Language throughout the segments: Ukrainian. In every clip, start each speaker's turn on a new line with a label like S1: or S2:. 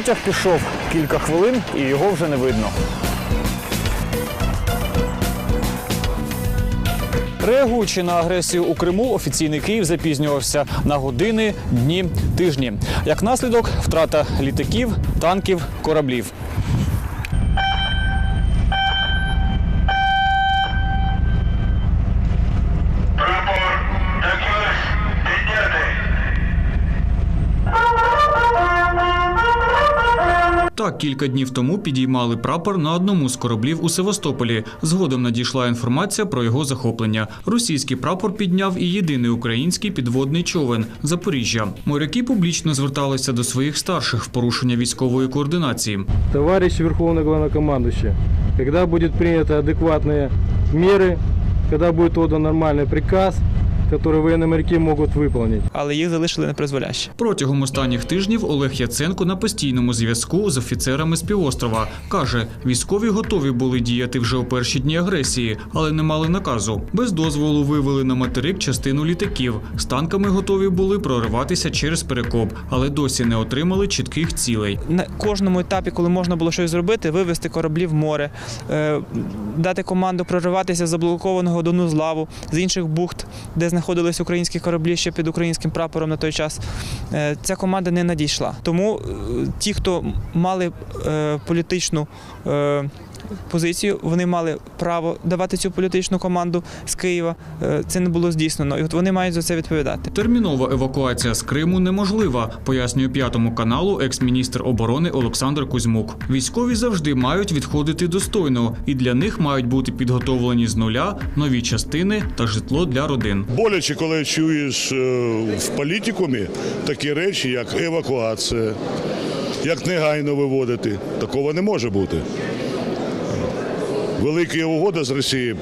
S1: Потяг пішов кілька хвилин і його вже не видно. Реагуючи на агресію у Криму, офіційний Київ запізнювався на години, дні, тижні. Як наслідок, втрата літаків, танків, кораблів. Так, кілька днів тому підіймали прапор на одному з кораблів у Севастополі. Згодом надійшла інформація про його захоплення. Російський прапор підняв і єдиний український підводний човен Запоріжжя. Моряки публічно зверталися до своїх старших в порушення військової координації.
S2: Товарищ Верховный Главнокомандующий, когда будут приняты адекватные меры, когда будет отдан нормальный приказ, который военные моряки могут выполнить.
S3: але їх залишили на призволяще.
S1: Протягом останніх тижнів Олег Яценко на постійному зв'язку з офіцерами з півострова каже, військові готові були діяти вже у перші дні агресії, але не мали наказу. Без дозволу вивели на материк частину літаків. З танками готові були прориватися через перекоп, але досі не отримали чітких цілей.
S3: На кожному етапі, коли можна було щось зробити, вивести кораблі в море, е, дати команду прориватися з заблокованого Донузлаву, з інших бухт, де знаходились українські кораблі ще під українським прапором на той час. Е, ця команда не надійшла. Тому е, ті, хто мали е, політичну. Позицію вони мали право давати цю політичну команду з Києва. Е, Це не було здійснено, і от вони мають за це відповідати.
S1: Термінова евакуація з Криму неможлива, пояснює п'ятому каналу екс-міністр оборони Олександр Кузьмук. Військові завжди мають відходити достойно, і для них мають бути підготовлені з нуля нові частини та житло для родин.
S4: Боляче, коли чуєш е, в політикумі такі речі, як евакуація, як негайно виводити. Такого не може бути. Велика угода з Росією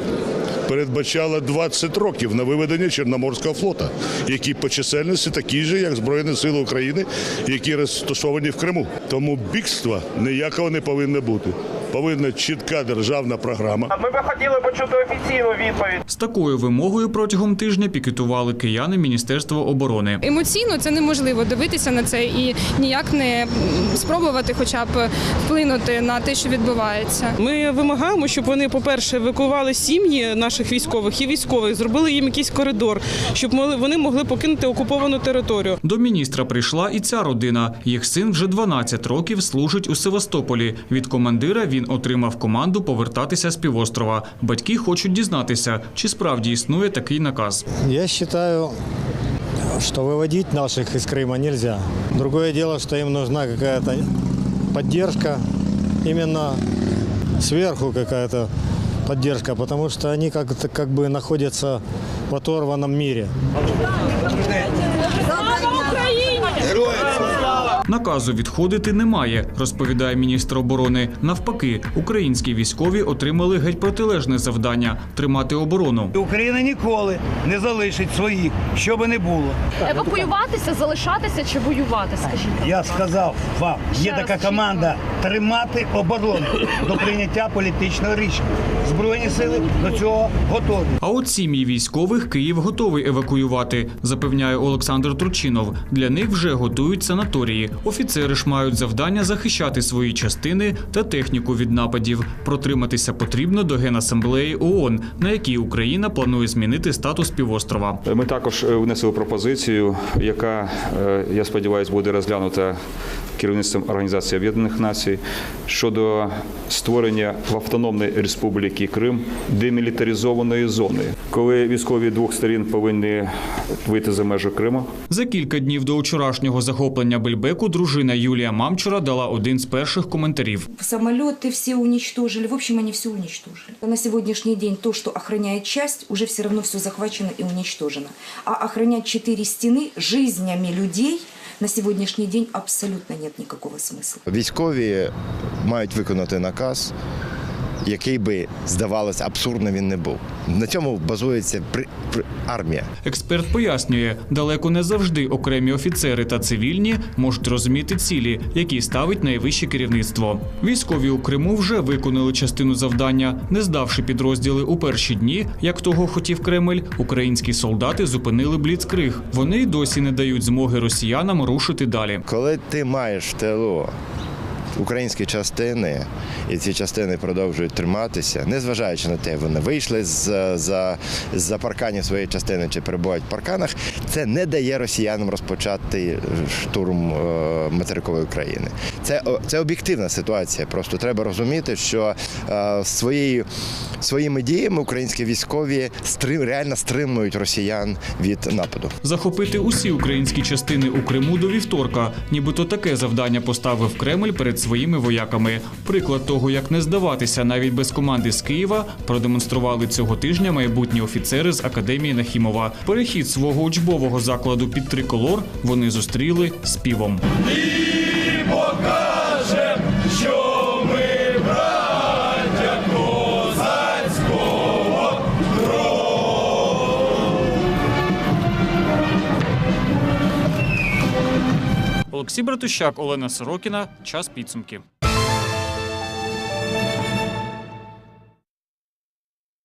S4: передбачала 20 років на виведення Чорноморського флота, який по чисельності такий же, як Збройні Сили України, які розташовані в Криму. Тому бігства ніякого не повинно бути. Повинна чітка державна програма.
S5: Ми би хотіли почути офіційну відповідь.
S1: З такою вимогою протягом тижня пікетували кияни Міністерства оборони.
S6: Емоційно це неможливо дивитися на це і ніяк не спробувати, хоча б вплинути на те, що відбувається.
S7: Ми вимагаємо, щоб вони, по-перше, евакуювали сім'ї наших військових і військових, зробили їм якийсь коридор, щоб вони могли покинути окуповану територію.
S1: До міністра прийшла і ця родина. Їх син вже 12 років служить у Севастополі. Від командира він отримав команду повертатися з півострова. Батьки хочуть дізнатися, чи справді існує такий наказ.
S8: Я считаю, что выводить наших из Крыма нельзя. Другое дело, что им нужна какая-то поддержка, именно сверху какая-то поддержка, потому что они как-то как бы находятся в оторванном мире.
S1: Наказу відходити немає, розповідає міністр оборони. Навпаки, українські військові отримали геть протилежне завдання тримати оборону.
S5: Україна ніколи не залишить своїх, що би не було.
S9: Евакуюватися, залишатися чи воювати, скажіть.
S5: Я сказав вам, є така команда тримати оборону до прийняття політичного рішення. Збройні сили до цього готові.
S1: А от сім'ї військових Київ готовий евакуювати, запевняє Олександр Турчинов. Для них вже готують санаторії. Офіцери ж мають завдання захищати свої частини та техніку від нападів. Протриматися потрібно до Генасамблеї ООН, на якій Україна планує змінити статус півострова.
S10: Ми також е, внесли пропозицію, яка, е, я сподіваюся, буде розглянута керівництвом Організації Об'єднаних Націй щодо створення в Автономної Республіки Крим демілітаризованої зони, коли військові двох сторін повинні вийти за межі Криму.
S1: За кілька днів до вчорашнього захоплення Бельбеку дружина Юлія Мамчура дала один з перших коментарів.
S9: Самолеты все уничтожили. В общем, они все уничтожили. На сегодняшний день то, что охраняет часть, уже все равно все захвачено и уничтожено. А охранять четыре стены жизнями людей на сегодняшний день абсолютно нет никакого смысла.
S11: Військові мають виконати наказ, який би, здавалось, абсурдно він не був. На цьому базується при, при- армія.
S1: Експерт пояснює, далеко не завжди окремі офіцери та цивільні можуть розуміти цілі, які ставить найвище керівництво. Військові у Криму вже виконали частину завдання, не здавши підрозділи у перші дні, як того хотів Кремль. Українські солдати зупинили бліцкриг. Вони й досі не дають змоги росіянам рушити далі.
S11: Коли ти маєш в тилу українські частини, і ці частини продовжують триматися, незважаючи на те, вони вийшли з за, за парканів своєї частини чи перебувають в парканах. Це не дає росіянам розпочати штурм е, материкової України. Це, це об'єктивна ситуація. Просто треба розуміти, що е, своєю, своїми діями українські військові стрим, реально стримують росіян від нападу.
S1: Захопити усі українські частини у Криму до вівторка, нібито таке завдання поставив Кремль перед своїми вояками. Приклад того, як не здаватися навіть без команди з Києва, продемонстрували цього тижня майбутні офіцери з академії Нахімова. Перехід свого учбового закладу під триколор вони зустріли співом.
S12: Покажем, що
S1: Олексій Братущак, Олена Сорокіна. Час підсумки.